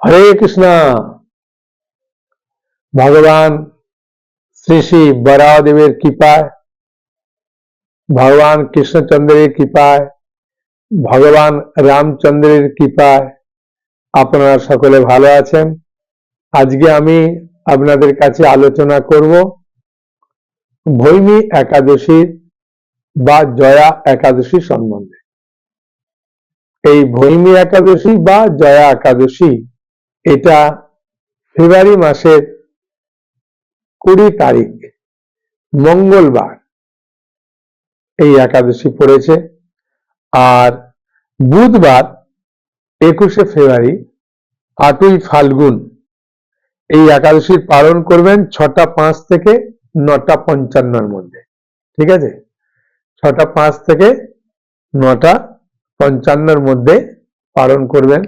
হরে কৃষ্ণ। ভগবান শ্রী শ্রী বরাদেবের কৃপায়, ভগবান কৃষ্ণচন্দ্রের কৃপায়, ভগবান রামচন্দ্রের কৃপায় আপনারা সকলে ভালো আছেন। আজকে আমি আপনাদের কাছে আলোচনা করব ভৈমী একাদশীর বা জয়া একাদশী সম্বন্ধে। এই ভৈমী একাদশী বা জয়া একাদশী, এটা ফেব্রুয়ারি মাসের কুড়ি তারিখ, মঙ্গলবার এই একাদশী পড়েছে। আর বুধবার একুশে ফেব্রুয়ারি আটই ফাল্গুন এই একাদশীর পালন করবেন ছটা পাঁচ থেকে নটা পঞ্চান্নর মধ্যে। ঠিক আছে? ছটা পাঁচ থেকে নটা পঞ্চান্নর মধ্যে পালন করবেন।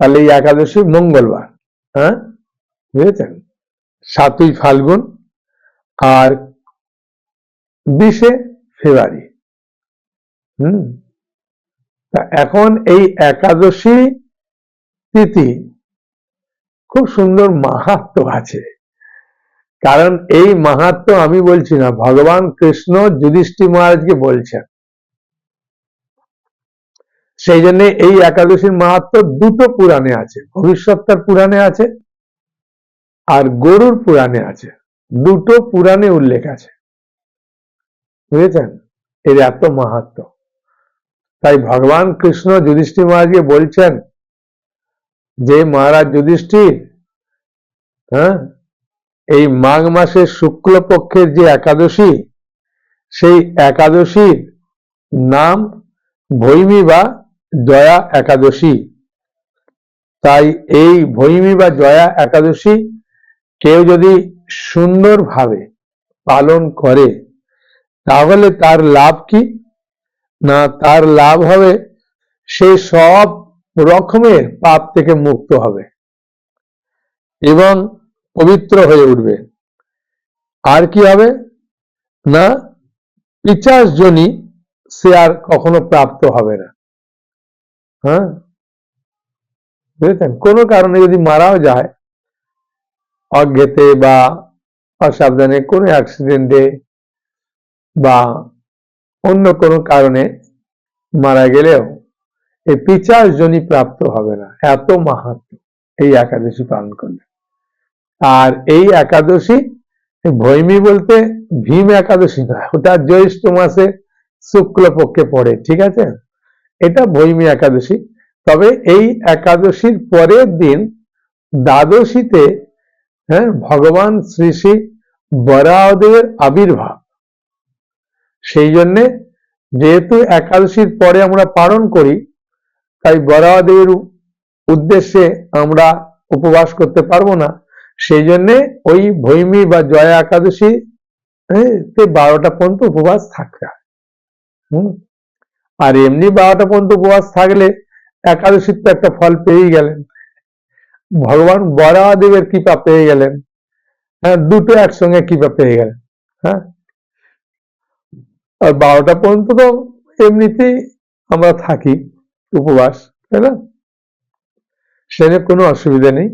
তাহলে এই একাদশী মঙ্গলবার হ্যাঁ? বুঝেছেন? সাতই ফাল্গুন আর বিশে ফেব্রুয়ারি। হুম? তা এখন এই একাদশী তিথি খুব সুন্দর মাহাত্ম আছে। কারণ এই মাহাত্ম আমি বলছি না, ভগবান কৃষ্ণ যুধিষ্ঠি মহারাজকে বলছেন। সেই জন্য এই একাদশীর মাহাত্ম দুটো পুরাণে আছে, ভবিষ্যৎটার পুরাণে আছে আর গরুর পুরাণে আছে। দুটো পুরাণে উল্লেখ আছে। বুঝেছেন? এর এত মাহাত্ম। তাই ভগবান কৃষ্ণ যুধিষ্ঠির মহারাজকে বলছেন যে মহারাজ যুধিষ্ঠির হ্যাঁ এই মাঘ মাসের শুক্লপক্ষের যে একাদশী, সেই একাদশীর নাম ভৈমী বা জয়া একাদশী। তাই এই ভৈমী বা জয়া একাদশী কেউ যদি সুন্দরভাবে পালন করে, তাহলে তার লাভ কি? না, তার লাভ হবে সে সব রকমের পাপ থেকে মুক্ত হবে। এবং পবিত্র হয়ে উঠবে। আর কি হবে? না পিচাস জনি সে আর কখনো প্রাপ্ত হবে না। হ্যাঁ? বুঝেছেন? কোনো কারণে যদি মারাও যায়, অজ্ঞেতে বা অসাবধানে, কোনো অ্যাক্সিডেন্টে বা অন্য কোনো কারণে মারা গেলেও এই পিচাস জনি প্রাপ্ত হবে না। এত মাহাত্ম এই একাদশী পালন করলে। আর এই একাদশী ভৈমী বলতে ভীম একাদশী নয়, ওটা জ্যৈষ্ঠ মাসে শুক্লপক্ষে পড়ে, ঠিক আছে? এটা ভৈমী একাদশী। তবে এই একাদশীর পরের দিন দ্বাদশীতে হ্যাঁ ভগবান শ্রী শ্রী বরাহদেবের আবির্ভাব। সেই জন্যে যেহেতু একাদশীর পরে আমরা পালন করি, তাই বরাহদেবের উদ্দেশ্যে আমরা উপবাস করতে পারব না। সেই জন্যে ওই ভৈমী বা জয়া একাদশী তে বারোটা পর্যন্ত উপবাস থাকতে হয়। আর এমনি বারোটা পর্যন্ত উপবাস থাকলে একাদশীর তো একটা ফল পেয়েই গেলেন। ভগবান বরাদেবের কৃপা পেয়ে গেলেন। হ্যাঁ দুটো একসঙ্গে কৃপা পেয়ে গেলেন। হ্যাঁ? আর বারোটা পর্যন্ত তো এমনিতেই আমরা থাকি উপবাস, তাই না? সেখানে কোনো অসুবিধা নেই।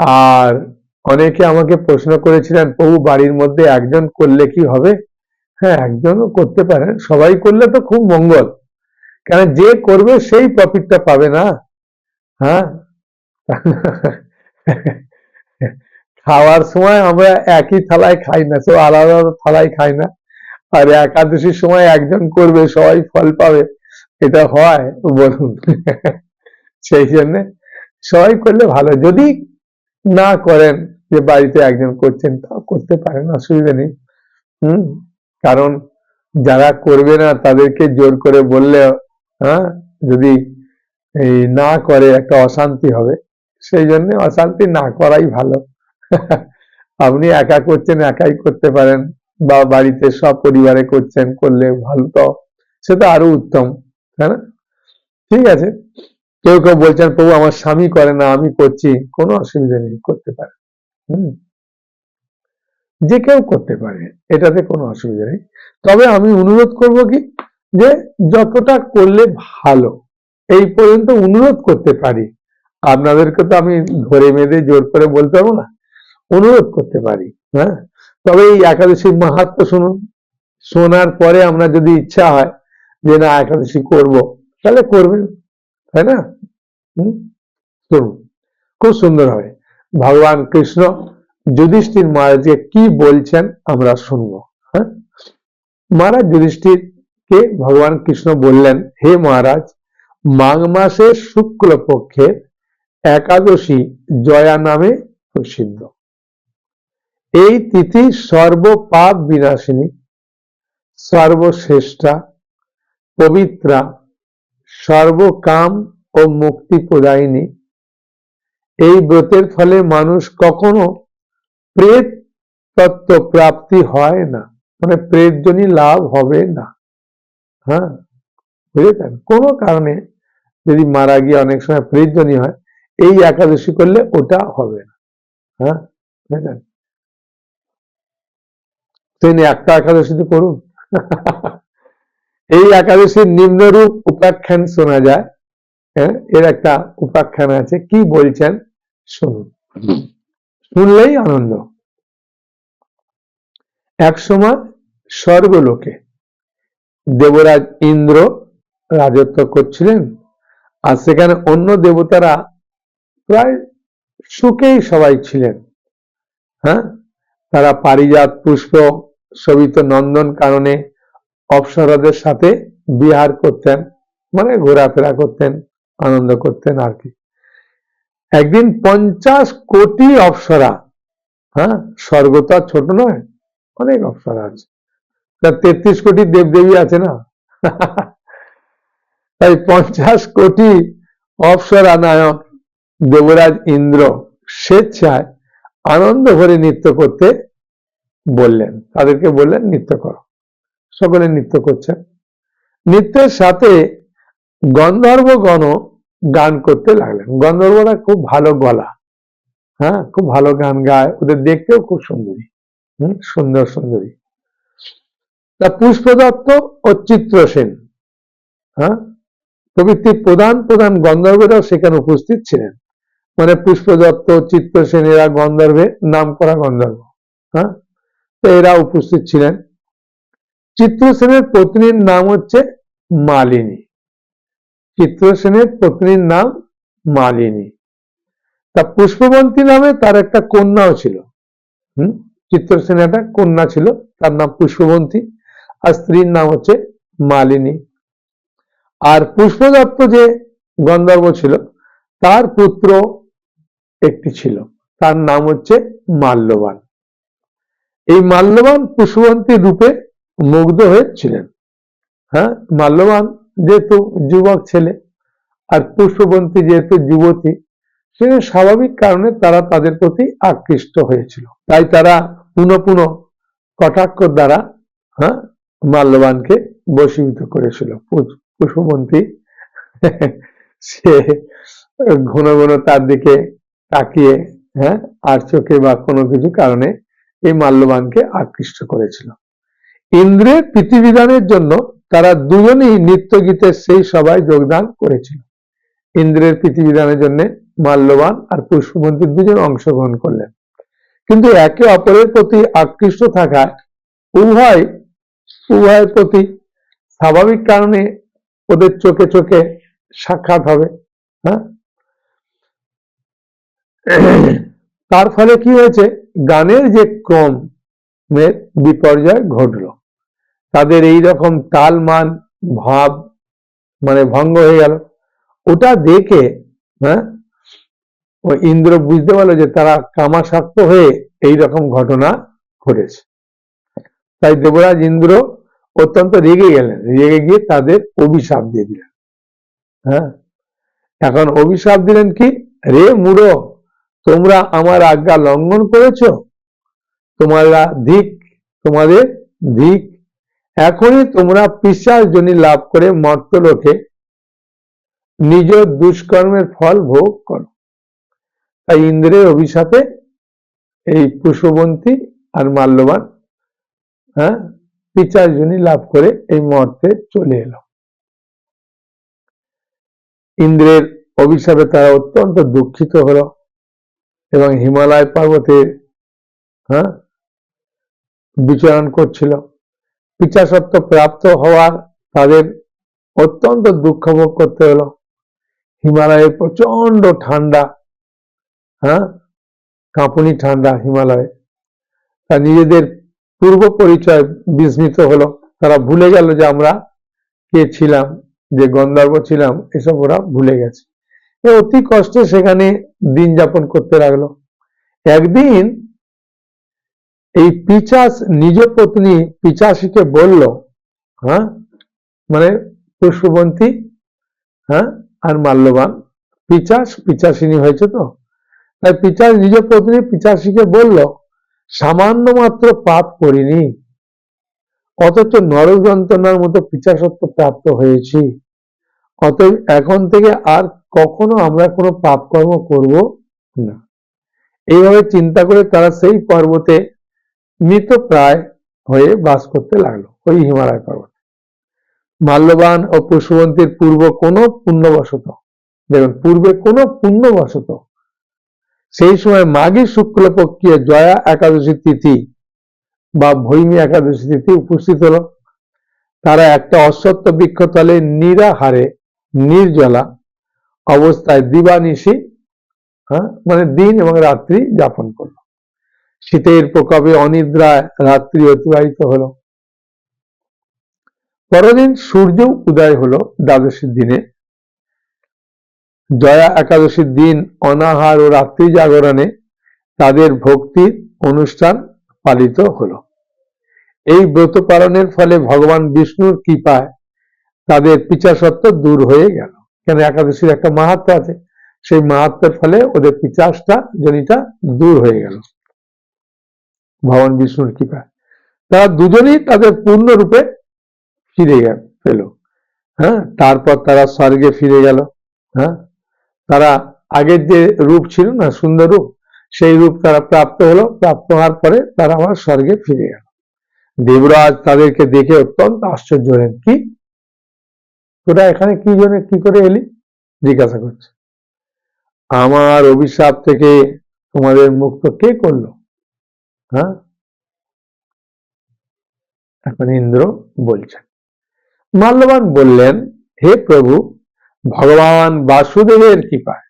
আর অনেকে আমাকে প্রশ্ন করেছিলেন প্রভু বাড়ির মধ্যে একজন করলে কি হবে? হ্যাঁ একজনও করতে পারেন সবাই করলে তো খুব মঙ্গল। কেন যে করবে সেই প্রফিটটা পাবে না? হ্যাঁ? খাওয়ার সময় আমরা একই থালায় খাই না সব আলাদা আলাদা থালায় খাই না। আর একাদশীর সময় একজন করবে, সবাই ফল পাবে। এটা হয়, বলুন। সেই জন্যে সবাই করলে ভালো। যদি না করেন যে বাড়িতে একজন করছেন তাও করতে পারেন, অসুবিধা নেই। হম? কারণ যারা করবে না, তাদেরকে জোর করে বললে হ্যাঁ যদি এই না করে, একটা অশান্তি হবে। সেই জন্য অশান্তি না করাই ভালো। আপনি একা করছেন, একাই করতে পারেন। বা বাড়িতে সব পরিবারে করছেন, করলে ভালো তো সেটা আরও উত্তম, তাই না? ঠিক আছে। কেউ কেউ বলছেন, প্রভু, আমার স্বামী করে না, আমি করছি। কোনো অসুবিধা নেই, করতে পারে। হম? যে কেউ করতে পারে, এটাতে কোনো অসুবিধা নেই। তবে আমি অনুরোধ করব কি? যে যতটা করলে ভালো, এই পর্যন্ত অনুরোধ করতে পারি। আপনাদেরকে তো আমি ধরে বেঁধে জোর করে বলতে পারব না? অনুরোধ করতে পারি হ্যাঁ? তবে এই একাদশীর মাহাত্ম শুনুন। শোনার পরে আমরা যদি ইচ্ছা হয় যে না, একাদশী করব, তাহলে করবেন, তাই না? শুনুন, খুব সুন্দর হবে। ভগবান কৃষ্ণ যুধিষ্ঠির মহারাজকে কি বলছেন আমরা শুনব হ্যাঁ? মহারাজ যুধিষ্ঠির কে ভগবান কৃষ্ণ বললেন, হে মহারাজ, মাঘ মাসের শুক্ল পক্ষের একাদশী জয়া নামে প্রসিদ্ধ। এই তিথি সর্বপাপ বিনাশিনী, সর্বশ্রেষ্ঠা, পবিত্রা, সর্বকাম ও মুক্তি প্রদায়িনী এই ব্রতের ফলে মানুষ কখনো প্রেত তত্ত্ব প্রাপ্তি হয় না। মানে প্রেতজনী লাভ হবে না। হ্যাঁ? বুঝেছেন? কোনো কারণে যদি মারা গিয়ে অনেক সময় প্রেতজনী হয়, এই একাদশী করলে ওটা হবে না। হ্যাঁ? বুঝেছেন? তিনি একটা একাদশীতে করুন। এই একাদশীর নিম্নরূপ উপাখ্যান শোনা যায়। হ্যাঁ এর একটা উপাখ্যান আছে কি বলছেন? শুনুন। শুনলেই আনন্দ। এক সময় স্বর্গলোকে দেবরাজ ইন্দ্র রাজত্ব করছিলেন আর সেখানে অন্য দেবতারা প্রায় সুখেই সবাই ছিলেন। হ্যাঁ তারা পারিজাত পুষ্প শোভিত নন্দন কারণে অপ্সরাদের সাথে বিহার করতেন মানে ঘোরাফেরা করতেন। আনন্দ করতেন আর কি। একদিন পঞ্চাশ কোটি অপ্সরা হ্যাঁ স্বর্গ তো আর ছোট নয়, অনেক অপ্সরা আছে। তেত্রিশ কোটি দেবদেবী আছে না? তাই পঞ্চাশ কোটি অপ্সরা নায়ক দেবরাজ ইন্দ্র স্বেচ্ছায় আনন্দ ভরে নৃত্য করতে বললেন। তাদেরকে বললেন, নৃত্য করো। সকলে নৃত্য করছেন। নৃত্যের সাথে গন্ধর্বগণ গান করতে লাগলেন। গন্ধর্বরা খুব ভালো গলা হ্যাঁ? খুব ভালো গান গায়, ওদের দেখতেও খুব সুন্দরী, হম? সুন্দর, সুন্দরী। তা পুষ্পদত্ত ও চিত্রসেন হ্যাঁ? প্রভৃতি প্রধান প্রধান গন্ধর্বেরাও সেখানে উপস্থিত ছিলেন। মানে পুষ্পদত্ত চিত্রসেন এরা গন্ধর্বে নাম করা গন্ধর্ব হ্যাঁ? তো এরা উপস্থিত ছিলেন। চিত্রসেনের পত্নীর নাম হচ্ছে মালিনী। চিত্রসেনের পত্নীর নাম মালিনী। তা পুষ্পবন্তী নামে তার একটা কন্যাও ছিল। হম? চিত্রসেনের একটা কন্যা ছিল, তার নাম পুষ্পবন্তী, আর স্ত্রীর নাম হচ্ছে মালিনী। আর পুষ্পদত্ত যে গন্ধর্ব ছিল, তার পুত্র একটি ছিল, তার নাম হচ্ছে মাল্যবান। এই মাল্যবান পুষ্পবন্তী রূপে মুগ্ধ হয়েছিলেন হ্যাঁ? মাল্যবান যেহেতু যুবক ছেলে আর পুষ্পবন্তী যেহেতু যুবতী সেখানে স্বাভাবিক কারণে তারা তাদের প্রতি আকৃষ্ট হয়েছিল। তাই তারা পুনঃ পুনঃ কটাক্ষ দ্বারা হ্যাঁ মাল্যবানকে বশীভূত করেছিল। পুষ- পুষ্পবন্তী সে ঘন ঘন তার দিকে তাকিয়ে হ্যাঁ আর চোখে বা কোনো কিছু কারণে এই মাল্যবানকে আকৃষ্ট করেছিল। ইন্দ্রের প্রীতিবিধানের জন্য তারা দুজনেই নৃত্য গীতের সেই সভায় যোগদান করেছিল। ইন্দ্রের প্রীতিবিধানের জন্য মাল্যবান আর পুষ্পবন্তী দুজন অংশগ্রহণ করলেন। কিন্তু একে অপরের প্রতি আকৃষ্ট থাকায় উভয়, উভয়ের প্রতি স্বাভাবিক কারণে ওদের চোখে চোখে সাক্ষাৎ হবে হ্যাঁ? তার ফলে কি হয়েছে? গানের যে ক্রমের বিপর্যয় ঘটলো। তাদের এই রকম তাল মান ভাব মানে ভঙ্গ হয়ে গেল। ওটা দেখে হ্যাঁ ও ইন্দ্র বুঝতে পারল যে তারা কামাসক্ত হয়ে এই রকম ঘটনা ঘটেছে। তাই দেবরাজ ইন্দ্র অত্যন্ত রেগে গেলেন। রেগে গিয়ে তাদের অভিশাপ দিয়ে দিলেন। হ্যাঁ এখন অভিশাপ দিলেন কি? রে মুড়ো, তোমরা আমার আজ্ঞা লঙ্ঘন করেছ? তোমরা ধিক তোমাদের ধিক এখনই তোমরা পিসার জনি লাভ করে মর্তলোকে নিজ দুষ্কর্মের ফল ভোগ করো। তাই ইন্দ্রের অভিশাপে এই পুষ্পবন্তী আর মাল্যবান হ্যাঁ পিচার জনি লাভ করে এই মর্তে চলে এলো। ইন্দ্রের অভিশাপে তারা অত্যন্ত দুঃখিত হলো এবং হিমালয় পর্বতে হ্যাঁ বিচরণ করছিল। পিচাসত্ব প্রাপ্ত হওয়ার তাদের অত্যন্ত দুঃখ ভোগ করতে হলো। হিমালয়ে প্রচণ্ড ঠান্ডা হ্যাঁ? কাঁপুনি ঠান্ডা হিমালয়ে। তা নিজেদের পূর্ব পরিচয় বিস্মিত হলো। তারা ভুলে গেল যে আমরা কে ছিলাম, যে গন্ধর্ব ছিলাম, এসব ওরা ভুলে গেছে। অতি কষ্টে সেখানে দিন যাপন করতে লাগল। একদিন এই পিচাস নিজ পত্নী পিচাসীকে বলল হ্যাঁ মানে পুষ্পবন্তী হ্যাঁ আর মাল্যবান, পিচাস, পিচাসিনী হয়েছে তো? তাই পিচাস নিজ পত্নী পিচাসীকে বলল, সামান্য মাত্র পাপ করিনি, অথচ নরক যন্ত্রণার মতো পিচাসত্ব প্রাপ্ত হয়েছি। অতএব এখন থেকে আর কখনো আমরা কোনো পাপ কর্ম করব না। এইভাবে চিন্তা করে তারা সেই পর্বতে মৃত প্রায় হয়ে বাস করতে লাগল ওই হিমালয় পর্বতে। মাল্যবান ও পুষ্পবন্তীর পূর্ব কোনো পুণ্যবশত, দেখুন, পূর্বে কোনো পুণ্যবশত, সেই সময় মাঘী শুক্লপক্ষীয় জয়া একাদশী তিথি বা ভৈমী একাদশী তিথি উপস্থিত হলো। তারা একটা অশ্বত্থ বৃক্ষতলে নিরাহারে, নির্জলা অবস্থায় দিবানিশি হ্যাঁ মানে দিন এবং রাত্রি যাপন করল। শীতের প্রকোপে অনিদ্রায় রাত্রি অতিবাহিত হলো। পরদিন সূর্য উদয় হলো দ্বাদশীর দিনে। জয়া একাদশীর দিন অনাহার ও রাত্রি জাগরণে তাদের ভক্তির অনুষ্ঠান পালিত হলো। এই ব্রত পালনের ফলে ভগবান বিষ্ণুর কৃপায় তাদের পিচাসত্ব দূর হয়ে গেল। কেন একাদশীর একটা মাহাত্ম আছে? সেই মাহাত্মের ফলে ওদের পিচাসটা জনিটা দূর হয়ে গেল। ভগবান বিষ্ণুর কৃপায় তারা দুজনেই তাদের পূর্ণরূপে ফিরে গেল, পেল। হ্যাঁ তারপর তারা স্বর্গে ফিরে গেল। হ্যাঁ তারা আগের যে রূপ ছিল না, সুন্দর রূপ, সেই রূপ তারা প্রাপ্ত হলো, প্রাপ্ত হওয়ার পরে তারা আবার স্বর্গে ফিরে গেল। দেবরাজ তাদেরকে দেখে অত্যন্ত আশ্চর্য হলেন, কি? তোরা এখানে কি জন্য কি করে এলি? জিজ্ঞাসা করছে। আমার অভিশাপ থেকে তোমাদের মুক্ত কে করল? হ্যাঁ? এখন ইন্দ্র বলছেন মাল্যবান বললেন, হে প্রভু, ভগবান বাসুদেবের কৃপায়।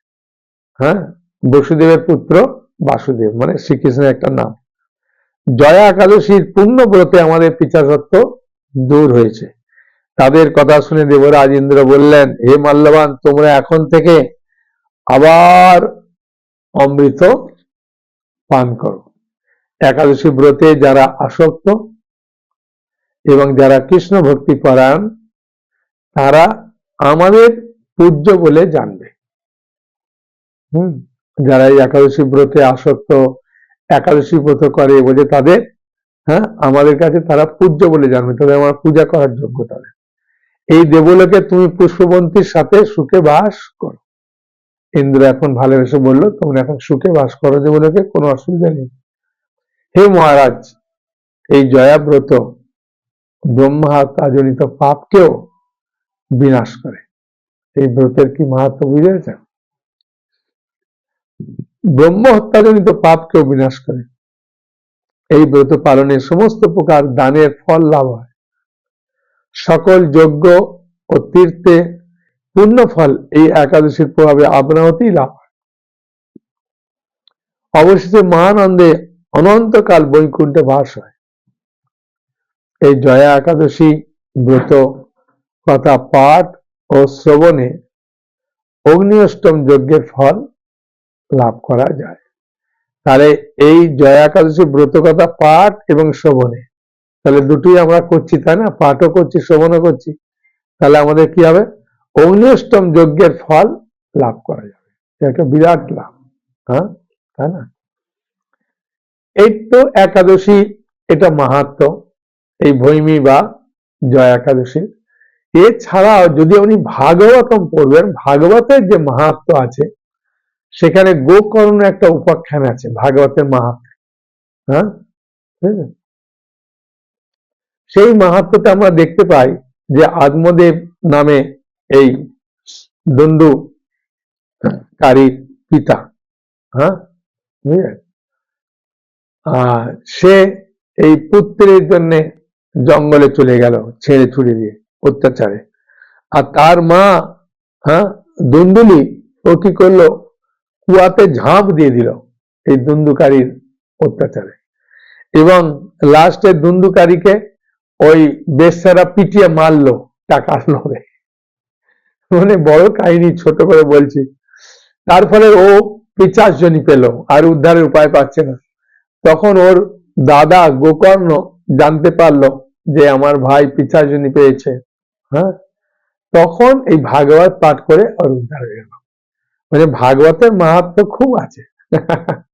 হ্যাঁ? বসুদেবের পুত্র বাসুদেব মানে শ্রীকৃষ্ণের একটা নাম। জয়া একাদশীর পূর্ণ ব্রতে আমাদের পিছাসত্ব দূর হয়েছে। তাদের কথা শুনে দেবরাজ ইন্দ্র বললেন, হে মাল্যবান, তোমরা এখন থেকে আবার অমৃত পান করো। একাদশী ব্রতে যারা আসক্ত এবং যারা কৃষ্ণ ভক্তি পরায়ণ, তারা আমাদের পূজ্য বলে জানবে। হুম, যারা এই একাদশী ব্রতে আসক্ত, একাদশী ব্রত করে বলে তাদের হ্যাঁ আমাদের কাছে তারা পূজ্য বলে জানবে, তাদের আমার পূজা করার যোগ্য তাদের। এই দেবলোকে তুমি পুষ্পবন্তীর সাথে সুখে বাস করো। ইন্দ্র এখন ভালোবেসে বলল, তোমরা এখন সুখে বাস করো দেবলোকে, কোনো অসুবিধা নেই। হে মহারাজ, এই জয়াব্রত ব্রহ্মা হত্যাজনিত পাপকেও বিনাশ করে। এই ব্রতের কি মাহাত্ম বুঝেছেন? ব্রহ্ম হত্যাজনিত পাপকেও বিনাশ করে। এই ব্রত পালনে সমস্ত প্রকার দানের ফল লাভ হয়। সকল যজ্ঞ ও তীর্থে পূর্ণ ফল এই একাদশীর প্রভাবে আপনাহতেই লাভ হয়। অবশেষে মহানন্দে অনন্তকাল বৈকুণ্ঠে বাস হয়। এই জয়া একাদশী ব্রত, কথা পাঠ ও শ্রবণে অগ্নি অষ্টম যজ্ঞের ফল লাভ করা যায়। তাহলে এই জয়া একাদশী ব্রত, কথা পাঠ এবং শ্রবণে, তাহলে দুটোই আমরা করছি, তাই না? পাঠও করছি, শ্রবণও করছি। তাহলে আমাদের কি হবে? অগ্নি অষ্টম যজ্ঞের ফল লাভ করা যাবে। একটা বিরাট লাভ হ্যাঁ? তাই না? এই তো একাদশী, এটা মাহাত্ম। এই ভৈমী বা জয় একাদশী। এছাড়াও যদি উনি ভাগবতম পড়বেন, ভাগবতের যে মাহাত্ম আছে, সেখানে গোকর্ণ একটা উপাখ্যান আছে, ভাগবতের মাহাত্ম। হ্যাঁ? সেই মাহাত্মতে আমরা দেখতে পাই যে আত্মদেব নামে এই দণ্ডু কারীর পিতা। হ্যাঁ? বুঝলেন সে এই পুত্রের জন্য জঙ্গলে চলে গেল, ছেড়ে ছুড়ে দিয়ে অত্যাচারে। আর তার মা হ্যাঁ দুন্দুলি, ও কি করল? কুয়াতে ঝাঁপ দিয়ে দিল এই দুন্দুকারীর অত্যাচারে। এবং লাস্টে দুন্দুকারীকে ওই বেশ্যারা পিটিয়ে মারলো টাকার লোভে। মানে বড় কাহিনী, ছোট করে বলছি। তার ফলে ও পিচাস জনি পেল, আর উদ্ধারের উপায় পাচ্ছে না। তখন ওর দাদা গোকর্ণ জানতে পারল যে আমার ভাই পিচাস জনি পেয়েছে। হ্যাঁ? তখন এই ভাগবত পাঠ করে ওর উদ্ধার হয়ে গেল। মানে ভাগবতের মাহাত্ম খুব আছে।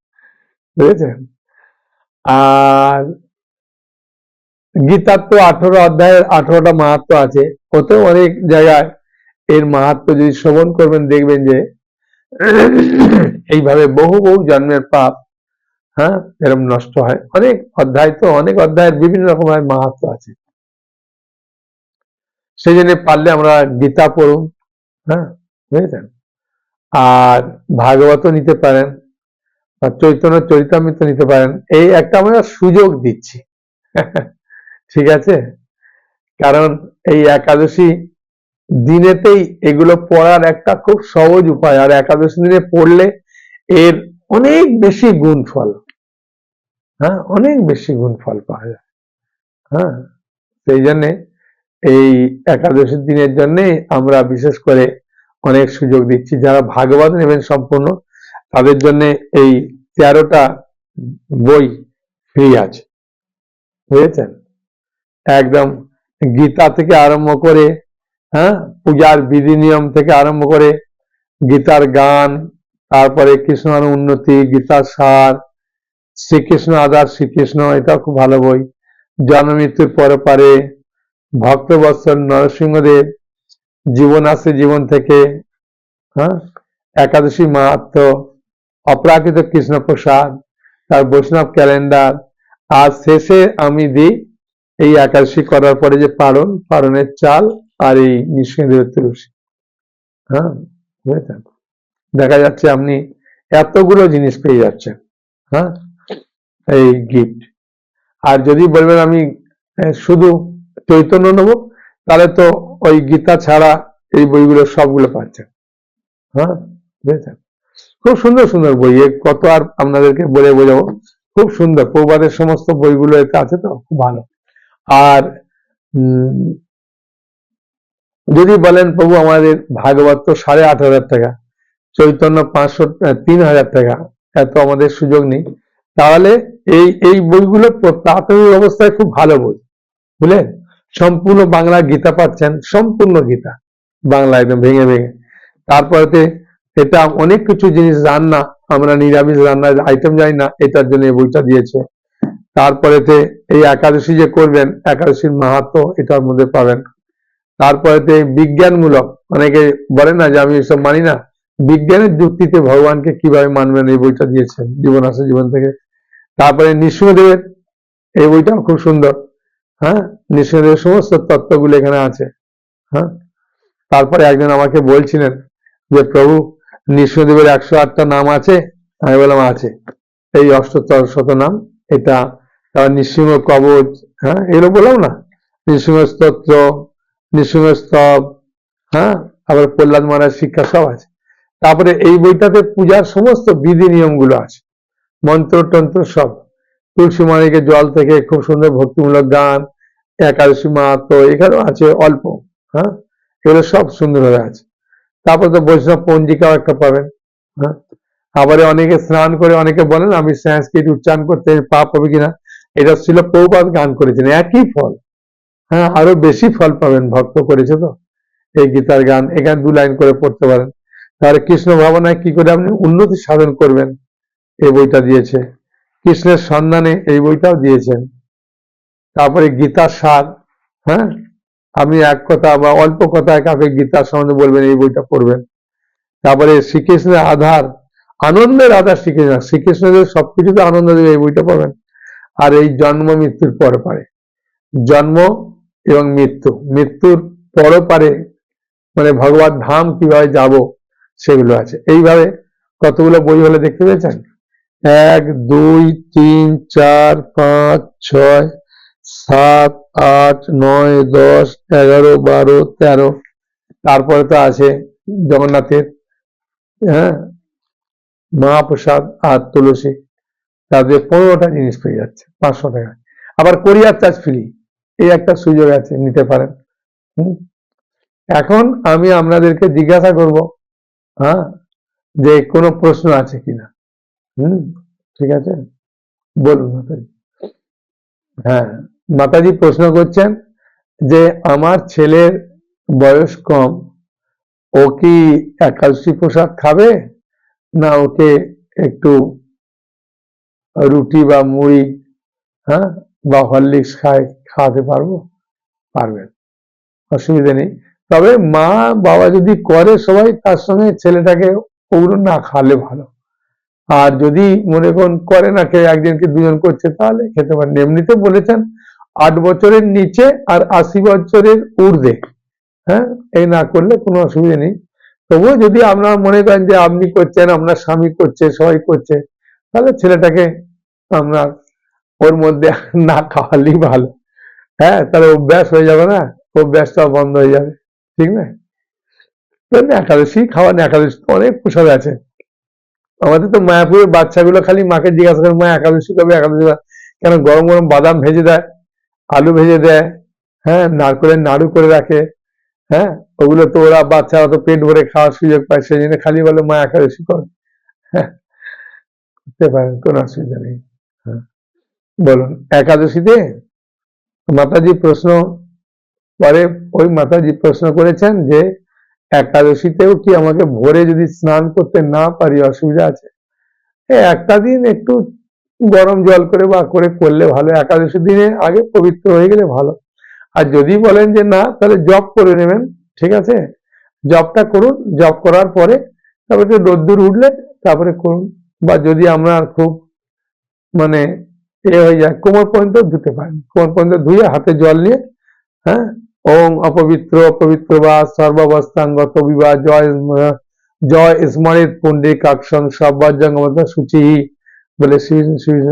বুঝেছেন? আর গীতার তো আঠারো অধ্যায়ের আঠারোটা মাহাত্ম আছে। ওতেও অনেক জায়গায় এর মাহাত্ম যদি শ্রবণ করবেন দেখবেন যে, এইভাবে বহু বহু জন্মের পাপ হ্যাঁ এরকম নষ্ট হয়। অনেক অধ্যায় তো, অনেক অধ্যায়ের বিভিন্ন রকমের মাহাত্ম আছে। সেই জন্য পারলে আমরা গীতা পড়ুন হ্যাঁ বুঝেছেন? আর ভাগবত নিতে পারেন চৈতন্য চরিতামৃত নিতে পারেন। এই একটা আমরা সুযোগ দিচ্ছি। ঠিক আছে? কারণ এই একাদশী দিনেতেই এগুলো পড়ার একটা খুব সহজ উপায়, আর একাদশী দিনে পড়লে এর অনেক বেশি গুণ ফল হ্যাঁ অনেক বেশি গুণ ফল পাওয়া যায়। হ্যাঁ সেই জন্যে এই একাদশীর দিনের জন্য আমরা বিশেষ করে অনেক সুযোগ দিচ্ছি। যারা ভাগবত নেবেন সম্পূর্ণ, তাদের জন্য এই তেরোটা বই ফ্রি আছে। বুঝেছেন? একদম গীতা থেকে আরম্ভ করে হ্যাঁ পূজার বিধি নিয়ম থেকে আরম্ভ করে গীতার গান, তারপরে কৃষ্ণর উন্নতি, গীতার সার শ্রীকৃষ্ণ আদার শ্রীকৃষ্ণ, এটা খুব ভালো বই। জন্ম মৃত্যুর পরে পারে ভক্তবৎসল নরসিংহদেব। জীবন আসে জীবন থেকে হ্যাঁ? একাদশী মাহাত্ম অপ্রাকৃত কৃষ্ণ প্রসাদ তার বৈষ্ণব ক্যালেন্ডার। আর শেষে আমি দিই এই একাদশী করার পরে যে পারণ, পারণের চাল আর এই নৃসিংহদেবের তুলসী। হ্যাঁ দেখা যাচ্ছে আপনি এতগুলো জিনিস পেয়ে যাচ্ছেন। হ্যাঁ? এই গিফট আর যদি বলবেন আমি শুধু চৈতন্য নেব, তাহলে তো ওই গীতা ছাড়া এই বইগুলো সবগুলো পাচ্ছেন। হ্যাঁ? বুঝেছেন? খুব সুন্দর সুন্দর বই। কত আর আপনাদেরকে বলে বোঝাবো। খুব সুন্দর। প্রবাদের সমস্ত বইগুলো এতে আছে তো? খুব ভালো। আর যদি বলেন প্রভু আমাদের ভাগবত তো সাড়ে আট হাজার টাকা, চৈতন্য পাঁচশো তিন হাজার টাকা, এত আমাদের সুযোগ নেই। তাহলে এই এই বইগুলো প্রাথমিক অবস্থায় খুব ভালো বই। বুঝলেন? সম্পূর্ণ বাংলা গীতা পাচ্ছেন, সম্পূর্ণ গীতা। বাংলা একদম ভেঙে ভেঙে। তারপরেতে এটা অনেক কিছু জিনিস রান্না আমরা নিরামিষ রান্নার আইটেম জানি না, এটার জন্য এই বইটা দিয়েছে। তারপরেতে এই একাদশী যে করবেন, একাদশীর মাহাত্ম এটার মধ্যে পাবেন। তারপরেতে বিজ্ঞানমূলক, অনেকে বলে না যে আমি এসব মানি না, বিজ্ঞানের যুক্তিতে ভগবানকে কীভাবে মানবেন এই বইটা দিয়েছেন, জীবন আসে জীবন থেকে। তারপরে নৃসিংহদেবের এই বইটাও খুব সুন্দর হ্যাঁ? নৃসিংহদেবের সমস্ত তত্ত্বগুলো এখানে আছে হ্যাঁ? তারপরে একজন আমাকে বলছিলেন যে, প্রভু নৃসিংহদেবের একশো আটটা নাম আছে? আমি বললাম, আছে। এই অষ্টতর শত নাম, এটা নৃসিংহ কবচ হ্যাঁ? এগুলো বললাম না? নৃসিংহ স্তোত্র নৃসিংহ স্তব হ্যাঁ? আবার প্রহ্লাদ মহারাজ শিক্ষা সব আছে। তারপরে এই বইটাতে পূজার সমস্ত বিধি নিয়মগুলো আছে। মন্ত্র টন্ত্র সব। তুলসী মানিকে জল থেকে খুব সুন্দর ভক্তিমূলক গান, একাদশী মাহাত্ম এখানেও আছে অল্প হ্যাঁ? এগুলো সব সুন্দরভাবে আছে। তারপর তো বৈষ্ণব পঞ্জিকাও একটা পাবেন হ্যাঁ? আবার অনেকে স্নান করে অনেকে বলেন, আমি সংস্কৃত উচ্চারণ করতে পাপ হবে কিনা? এটা ছিল প্রভুপাত গান করেছেন, একই ফল হ্যাঁ? আরও বেশি ফল পাবেন, ভক্ত করেছে তো। এই গীতার গান, এখানে দু লাইন করে পড়তে পারেন। তাহলে কৃষ্ণ ভাবনায় কি করে আপনি উন্নতি সাধন করবেন? এই বইটা দিয়েছে। কৃষ্ণের সন্ধানে এই বইটাও দিয়েছেন। তারপরে গীতার সার হ্যাঁ? আপনি এক কথা বা অল্প কথায় কাকে গীতার সম্বন্ধে বলবেন, এই বইটা পড়বেন। তারপরে শ্রীকৃষ্ণের আধার, আনন্দের আধার শ্রীকৃষ্ণ শ্রীকৃষ্ণদের সবকিছুতে আনন্দ দেবে, এই বইটা পাবেন আর এই জন্ম মৃত্যুর পরে পারে। জন্ম এবং মৃত্যু, মৃত্যুর পর পারে মানে ভগবান ধাম কীভাবে যাব, সেগুলো আছে। এইভাবে কতগুলো বই হলে দেখতে পেয়েছেন? এক, দুই, তিন, চার, পাঁচ, ছয়, সাত, আট, নয়, দশ, এগারো, বারো, তেরো। তারপরে তো আছে জগন্নাথের হ্যাঁ? মহাপ্রসাদ আর তুলসী। তাদের পনেরোটা জিনিস পেয়ে যাচ্ছে, পাঁচশো টাকা। আবার কোরিয়ার চার্জ ফ্রি। এই একটা সুযোগ আছে, নিতে পারেন। এখন আমি আপনাদেরকে জিজ্ঞাসা করব হ্যাঁ? যে কোনো প্রশ্ন আছে কিনা? হুম, ঠিক আছে? বলুন মাতাজি। হ্যাঁ মাতাজি প্রশ্ন করছেন যে, আমার ছেলের বয়স কম, ও কি একাদশী প্রসাদ খাবে? না, ওকে একটু রুটি বা মুড়ি হ্যাঁ বা হরলিক্স খায় খাওয়াতে পারব? পারবেন, অসুবিধা নেই। তবে মা বাবা যদি করে সবাই, তার সঙ্গে ছেলেটাকে ওগুলো না খাওয়ালে ভালো। আর যদি মনে করুন করে না খেয়ে একজনকে দুজন করছে, তাহলে খেতে পারেন এমনিতে বলেছেন আট বছরের নিচে আর আশি বছরের ঊর্ধ্বে। হ্যাঁ এই না করলে কোনো অসুবিধা নেই। তবুও যদি আপনারা মনে করেন যে আপনি করছেন, আপনার স্বামী করছে, সবাই করছে, তাহলে ছেলেটাকে আপনার ওর মধ্যে না খাওয়ালেই ভালো। হ্যাঁ তাহলে অভ্যাস হয়ে যাবে না অভ্যাসটা বন্ধ হয়ে যাবে। ঠিক না? একাদশী খাওয়ান একাদশী অনেক প্রসাদ আছে। আমাদের তো মায়াপুরের বাচ্চাগুলো খালি মাকে জিজ্ঞাসা করে, মা, একাদশী কবে একাদশী কবে?" কেন গরম গরম বাদাম ভেজে দেয়, আলু ভেজে দেয় হ্যাঁ নারকেলের নাড়ু করে রাখে হ্যাঁ ওগুলো তো ওরা বাচ্চারা তো পেট ভরে খাওয়ার সুযোগ পায়, সেই জন্য খালি বলে, মা, একাদশী কর হ্যাঁ কোনো অসুবিধা নেই হ্যাঁ বলুন, একাদশীতে মাতাজি প্রশ্ন পরে ওই মাতাজি প্রশ্ন করেছেন যে একাদশীতেও কি আমাকে ভোরে যদি স্নান করতে না পারি, অসুবিধা আছে? একটা দিন একটু গরম জল করে বা করে করলে ভালো একাদশী দিনে আগে পবিত্র হয়ে গেলে ভালো। আর যদি বলেন যে না, তাহলে জব করে নেবেন, ঠিক আছে? জবটা করুন জব করার পরে তারপরে রোদ্দুর উঠলে তারপরে করুন। বা যদি আমরা খুব মানে এ হয়ে যায়, কোমর পর্যন্ত ধুতে পারেন। কোমর পর্যন্ত ধুয়ে হাতে জল নিয়ে হ্যাঁ? ওম অপবিত্র অপবিত্র বা সর্বাবস্থাঙ্গত বিবাহ জয় জয় স্মরিত পুণ্ডিক আকশন সব্বাজঙ্গমত সূচি বলে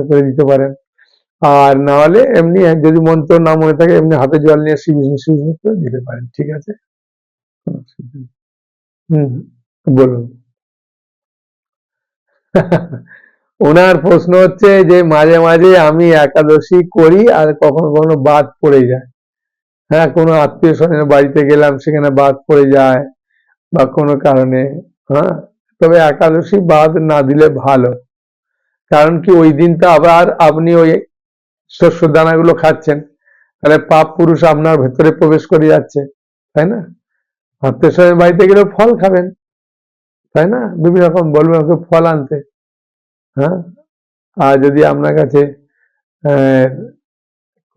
করে দিতে পারেন। আর না হলে এমনি যদি মন্ত্র না মনে থাকে, এমনি হাতে জল নিয়ে শ্রী বিষ্ণু শ্রী বিষ্ণু করে দিতে পারেন, ঠিক আছে। হুম, বলুন। ওনার প্রশ্ন হচ্ছে যে মাঝে মাঝে আমি একাদশী করি আর কখনো কখনো বাদ পড়ে যায়। হ্যাঁ কোনো আত্মীয় স্বজনের বাড়িতে গেলাম, সেখানে বাদ পড়ে যায় বা কোনো কারণে হ্যাঁ? তবে একাদশী বাদ না দিলে ভালো। কারণ কি ওই দিনটা আবার আপনি ওই শস্য দানাগুলো খাচ্ছেন, তাহলে পাপ পুরুষ আপনার ভেতরে প্রবেশ করে যাচ্ছে, তাই না? আত্মীয় স্বজনের বাড়িতে গেলে ফল খাবেন, তাই না? বিভিন্ন রকম বলবেন ওকে ফল আনতে হ্যাঁ? আর যদি আপনার কাছে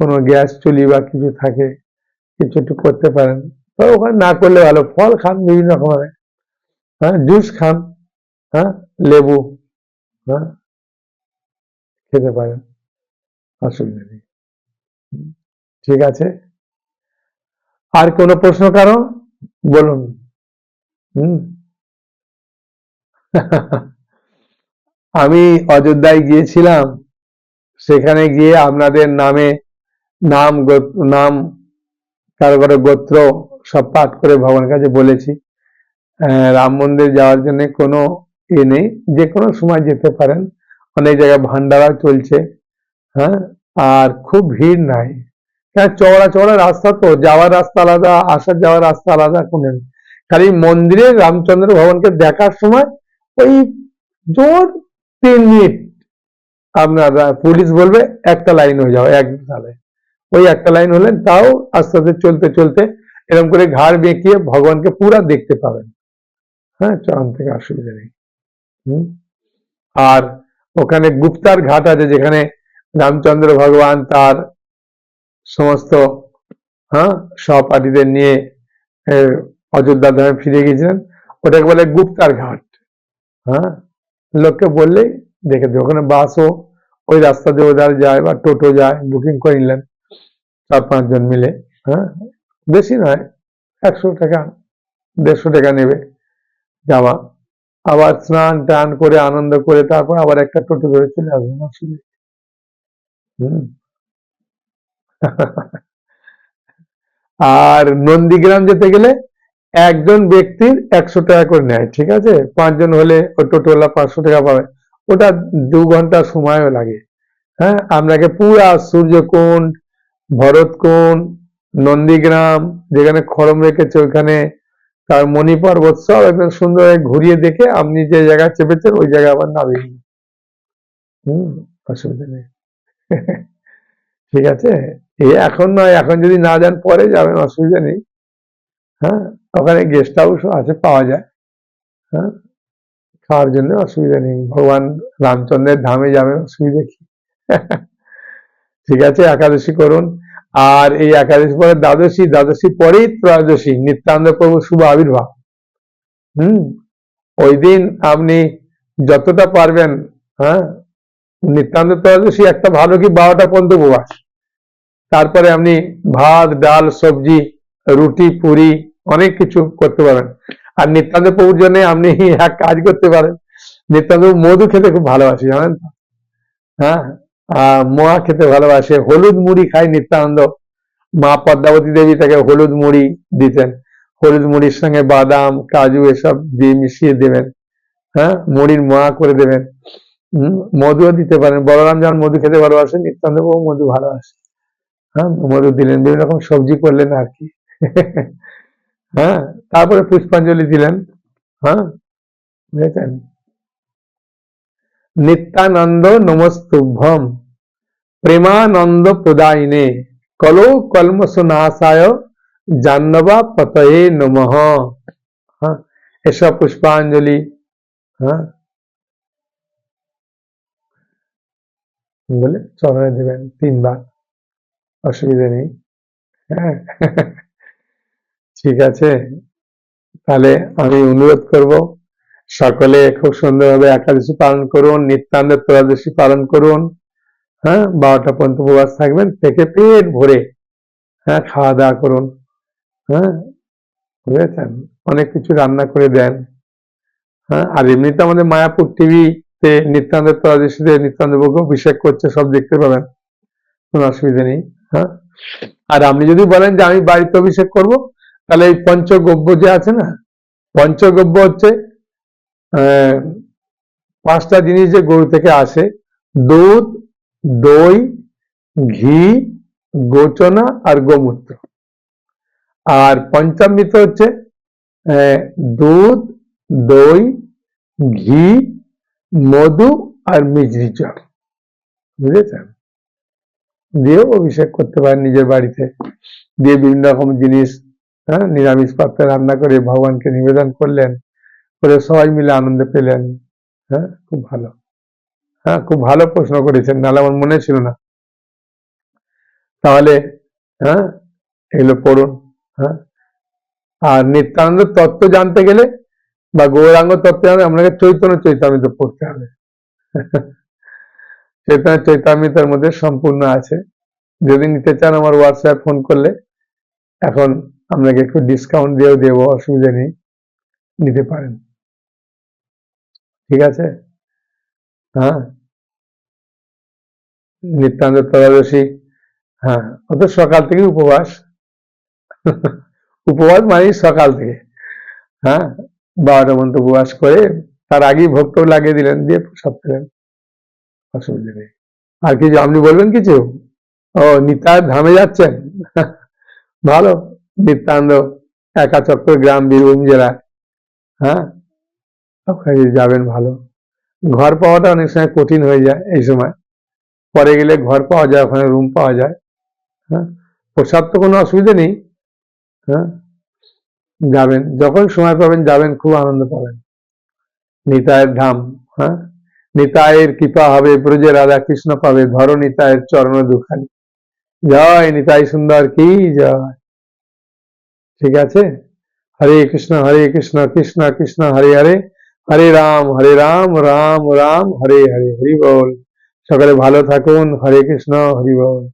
কোনো গ্যাস চুলি বা কিছু থাকে কিছু একটু করতে পারেন। তো ওখানে না করলে ভালো। ফল খান বিভিন্ন রকমের। হ্যাঁ জুস খান হ্যাঁ লেবু হ্যাঁ খেতে পারেন। অসুবিধা নেই। ঠিক আছে। আর কোনো প্রশ্ন কারও? বলুন। হুম। আমি অযোধ্যায় গিয়েছিলাম। সেখানে গিয়ে আপনাদের নামে নাম নাম কারও কারও গোত্র সব পাঠ করে ভগবানের কাছে বলেছি। রাম মন্দির যাওয়ার জন্য কোনো এ নেই, যে কোনো সময় যেতে পারেন। অনেক জায়গায় ভান্ডারা চলছে হ্যাঁ? আর খুব ভিড় নাই। হ্যাঁ চওড়া চওড়া রাস্তা তো, যাওয়ার রাস্তা আলাদা, আসার যাওয়ার রাস্তা আলাদা, কোনো। খালি মন্দিরে রামচন্দ্র ভবনকে দেখার সময় ওই জোর তিন মিনিট আপনার পুলিশ বলবে, একটা লাইন হয়ে যাও এক তালে। ওই একটা লাইন হলেন, তাও আস্তে আস্তে চলতে চলতে এরকম করে ঘাড় বেঁকিয়ে ভগবানকে পুরা দেখতে পাবেন। হ্যাঁ চরণ থেকে অসুবিধা নেই। আর ওখানে গুপ্তার ঘাট আছে যেখানে রামচন্দ্র ভগবান তার সমস্ত হ্যাঁ সহপাঠীদের নিয়ে অযোধ্যা ধামে ফিরে গিয়েছিলেন। ওটাকে বলে গুপ্তার ঘাট। হ্যাঁ? লোককে বললেই দেখে দেবে। ওখানে বাসও ওই রাস্তা দিয়ে ওধারে যায় বা টোটো যায়, বুকিং করে নিলেন। চার পাঁচজন মিলে হ্যাঁ? বেশি নয়, একশো টাকা, দেড়শো টাকা নেবে যাওয়া আবার স্নান টান করে, আনন্দ করে, তারপর আবার একটা টোটো ধরে চলে আসবেন নেই। আর নন্দীগ্রাম যেতে গেলে একজন ব্যক্তির একশো টাকা করে নেয়, ঠিক আছে? পাঁচজন হলে ওই টোটোওয়ালা পাঁচশো টাকা পাবে। ওটা দু ঘণ্টা সময়ও লাগে হ্যাঁ? আপনাকে পুরা সূর্যকুণ্ড ভরতকুণ্ড নন্দীগ্রাম, যেখানে খরম রেখেছে, ওইখানে তার মণি পর্বত সব একদম সুন্দর ঘুরিয়ে দেখে আপনি যে জায়গায় চেপেছেন, ওই জায়গায় আবার নামিয়ে। হুম, অসুবিধা নেই। ঠিক আছে? এই এখন নয়, এখন যদি না যান পরে যাবেন, অসুবিধা নেই। হ্যাঁ ওখানে গেস্ট হাউসও আছে, পাওয়া যায়। হ্যাঁ খাওয়ার জন্য অসুবিধা নেই। ভগবান রামচন্দ্রের ধামে যাবেন, অসুবিধা কি? ঠিক আছে, একাদশী করুন। আর এই একাদশী পরে দ্বাদশী দ্বাদশী পরেই ত্রয়োদশী, নিত্যানন্দ প্রভু শুভ আবির্ভাব। হুম, ওই দিন আপনি যতটা পারবেন হ্যাঁ নিত্যান্ত ত্রয়োদশী একটা ভালো কি বারোটা পর্যন্ত উপবাস। তারপরে আপনি ভাত, ডাল, সবজি, রুটি, পুরি, অনেক কিছু করতে পারেন। আর নিত্যান্ত প্রভুর জন্য আপনি এক কাজ করতে পারেন। নিত্যান্ত মধু খেতে খুব ভালোবাসি, জানেন তো? হ্যাঁ মোয়া খেতে ভালোবাসে। হলুদ মুড়ি খায় নিত্যানন্দ। মা পদ্মাবতী দেবী তাকে হলুদ মুড়ি দিতেন। হলুদ মুড়ির সঙ্গে বাদাম, কাজু এসব দিয়ে মিশিয়ে দেবেন। হ্যাঁ মুড়ির মোয়া করে দেবেন। মধুও দিতে পারেন। বলরাম যেমন মধু খেতে ভালোবাসে নিত্যান্ত প্রভু মধু ভালোবাসে। হ্যাঁ মধু দিলেন, বিভিন্ন রকম সবজি করলেন আর কি। হ্যাঁ তারপরে পুষ্পাঞ্জলি দিলেন। হ্যাঁ বুঝেছেন? নিত্যানন্দ নমস্তুভ্যম প্রেমানন্দ প্রদায়িনে কলো কলমসনাশায় জাহ্নবা পতয়ে নমঃ হ্যাঁ এসব পুষ্পাঞ্জলি হ্যাঁ বলে চরণে দেবেন তিনবার অসুবিধা নেই হ্যাঁ ঠিক আছে তাহলে আমি অনুরোধ করব সকলে খুব সুন্দরভাবে একাদশী পালন করুন নিত্যান্ত ত্রয়োদশী পালন করুন হ্যাঁ বারোটা পর্যন্ত উপবাস থাকবেন, থেকে পেট ভরে হ্যাঁ খাওয়া দাওয়া করুন হ্যাঁ বুঝেছেন? অনেক কিছু রান্না করে দেন হ্যাঁ আর এমনিতে আমাদের মায়াপুর টিভিতে নিত্যান্ত ত্রয়োদশীতে নিত্যান্ত ভোগ অভিষেক করছে, সব দেখতে পাবেন, কোনো অসুবিধা নেই হ্যাঁ? আর আপনি যদি বলেন যে আমি বাড়িতে অভিষেক করব, তাহলে এই পঞ্চগব্য যে আছে না, পঞ্চগব্য হচ্ছে পাঁচটা জিনিস যে গরু থেকে আসে। দুধ, দই, ঘি, গোচনা আর গোমূত্র। আর পঞ্চামৃত হচ্ছে দুধ, দই, ঘি, মধু আর মিজরি জল বুঝেছেন? দিয়েও অভিষেক করতে পারেন নিজের বাড়িতে। দিয়ে বিভিন্ন রকম জিনিস হ্যাঁ নিরামিষ পাত্রে রান্না করে ভগবানকে নিবেদন করলেন। করে সবাই মিলে আনন্দ পেলেন। হ্যাঁ খুব ভালো। হ্যাঁ খুব ভালো প্রশ্ন করেছেন। নাহলে আমার মনে ছিল না। তাহলে হ্যাঁ এগুলো পড়ুন। হ্যাঁ আর নিত্যানন্দ তত্ত্ব জানতে গেলে বা গৌরাঙ্গ তত্ত্ব জানতে আপনাকে চৈতন্য চৈতামিত পড়তে হবে। চৈতন্য চৈতামিতার মধ্যে সম্পূর্ণ আছে। যদি নিতে চান আমার হোয়াটসঅ্যাপ ফোন করলে এখন আপনাকে একটু ডিসকাউন্ট দিয়েও দেবো, অসুবিধা নেই। নিতে পারেন। ঠিক আছে? হ্যাঁ? নিত্যান্ত ত্রয়োদশী। হ্যাঁ ও তো সকাল থেকে উপবাস। উপবাস মানে সকাল থেকে। হ্যাঁ বারোটা পর্যন্ত উপবাস করে তার আগেই ভোগটোগ লাগিয়ে দিলেন, দিয়ে প্রসাদ পেলেন। অসুবিধা নেই। আর কিছু, আপনি বলবেন কিছু? ও নিতার ধামে যাচ্ছেন? ভালো নিত্যানন্দ একা চক্র গ্রাম বীরভূম জেলা হ্যাঁ? ওখানে যাবেন ভালো। ঘর পাওয়াটা অনেক সময় কঠিন হয়ে যায় এই সময়। পরে গেলে ঘর পাওয়া যায়, ওখানে রুম পাওয়া যায়। হ্যাঁ? প্রসাদ তো কোনো অসুবিধা নেই। হ্যাঁ? যাবেন, যখন সময় পাবেন যাবেন, খুব আনন্দ পাবেন। নিতায়ের ধাম হ্যাঁ? নিতায়ের কৃপা হবে, ব্রজে রাধা কৃষ্ণ পাবে, ধরো নিতায়ের চরণ দুখানি। জয় নিতাই সুন্দর, কি জয়। ঠিক আছে? হরে কৃষ্ণ হরে কৃষ্ণ কৃষ্ণ কৃষ্ণ, হরে হরে। হরে রাম হরে রাম রাম রাম, হরে হরে, হরি বল। সকালে ভালো থাকুন। হরে কৃষ্ণ, হরি বল।